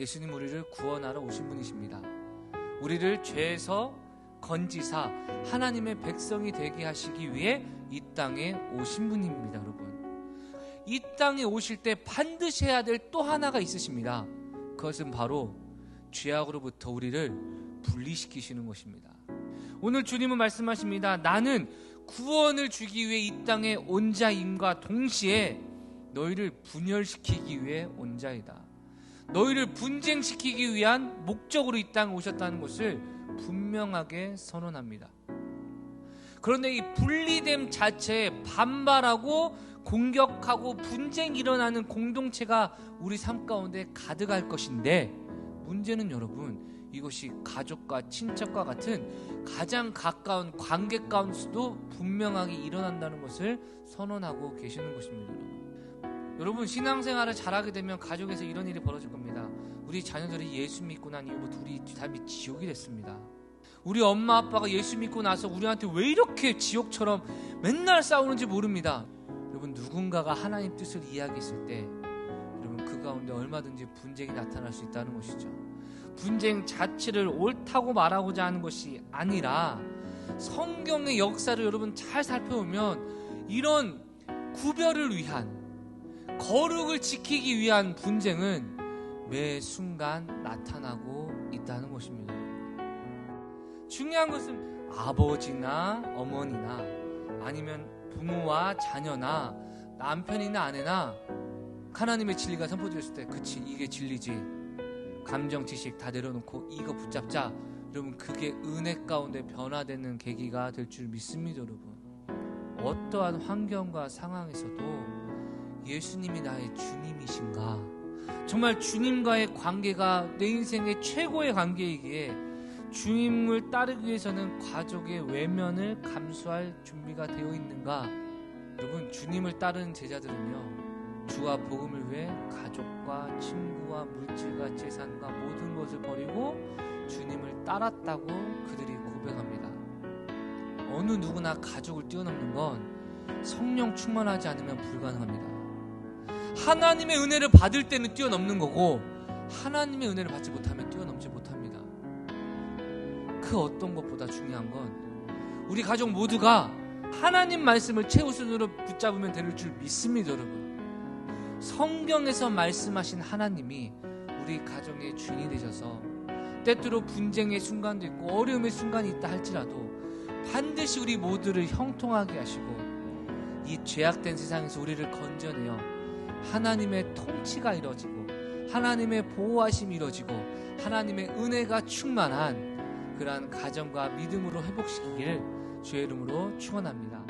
예수님 우리를 구원하러 오신 분이십니다. 우리를 죄에서 건지사 하나님의 백성이 되게 하시기 위해 이 땅에 오신 분입니다, 여러분. 이 땅에 오실 때 반드시 해야 될 또 하나가 있으십니다. 그것은 바로 죄악으로부터 우리를 분리시키시는 것입니다. 오늘 주님은 말씀하십니다. 나는 구원을 주기 위해 이 땅에 온 자임과 동시에 너희를 분열시키기 위해 온 자이다. 너희를 분쟁시키기 위한 목적으로 이 땅에 오셨다는 것을 분명하게 선언합니다. 그런데 이 분리됨 자체에 반발하고 공격하고 분쟁이 일어나는 공동체가 우리 삶 가운데 가득할 것인데 문제는 여러분 이것이 가족과 친척과 같은 가장 가까운 관계 가운데서도 분명하게 일어난다는 것을 선언하고 계시는 것입니다. 여러분. 여러분 신앙생활을 잘하게 되면 가족에서 이런 일이 벌어질 겁니다. 우리 자녀들이 예수 믿고 난 이후부터 우리 삶이 지옥이 됐습니다. 우리 엄마 아빠가 예수 믿고 나서 우리한테 왜 이렇게 지옥처럼 맨날 싸우는지 모릅니다. 여러분 누군가가 하나님 뜻을 이야기했을 때 여러분 그 가운데 얼마든지 분쟁이 나타날 수 있다는 것이죠. 분쟁 자체를 옳다고 말하고자 하는 것이 아니라 성경의 역사를 여러분 잘 살펴보면 이런 구별을 위한 거룩을 지키기 위한 분쟁은 매 순간 나타나고 있다는 것입니다. 중요한 것은 아버지나 어머니나 아니면 부모와 자녀나 남편이나 아내나 하나님의 진리가 선포되었을 때 그치 이게 진리지. 감정 지식 다 내려놓고 이거 붙잡자. 여러분 그게 은혜 가운데 변화되는 계기가 될 줄 믿습니다 여러분. 어떠한 환경과 상황에서도 예수님이 나의 주님이신가 정말 주님과의 관계가 내 인생의 최고의 관계이기에 주님을 따르기 위해서는 가족의 외면을 감수할 준비가 되어 있는가 여러분 주님을 따르는 제자들은요 주와 복음을 위해 가족과 친구와 물질과 재산과 모든 것을 버리고 주님을 따랐다고 그들이 고백합니다. 어느 누구나 가족을 뛰어넘는 건 성령 충만하지 않으면 불가능합니다. 하나님의 은혜를 받을 때는 뛰어넘는 거고 하나님의 은혜를 받지 못하면 뛰어넘지 못합니다. 그 어떤 것보다 중요한 건 우리 가족 모두가 하나님 말씀을 최우선으로 붙잡으면 될 줄 믿습니다, 여러분. 성경에서 말씀하신 하나님이 우리 가정의 주인이 되셔서 때때로 분쟁의 순간도 있고 어려움의 순간이 있다 할지라도 반드시 우리 모두를 형통하게 하시고 이 죄악된 세상에서 우리를 건져내어 하나님의 통치가 이루어지고 하나님의 보호하심이 이루어지고 하나님의 은혜가 충만한 그러한 가정과 믿음으로 회복시키기를 주의 이름으로 축원합니다.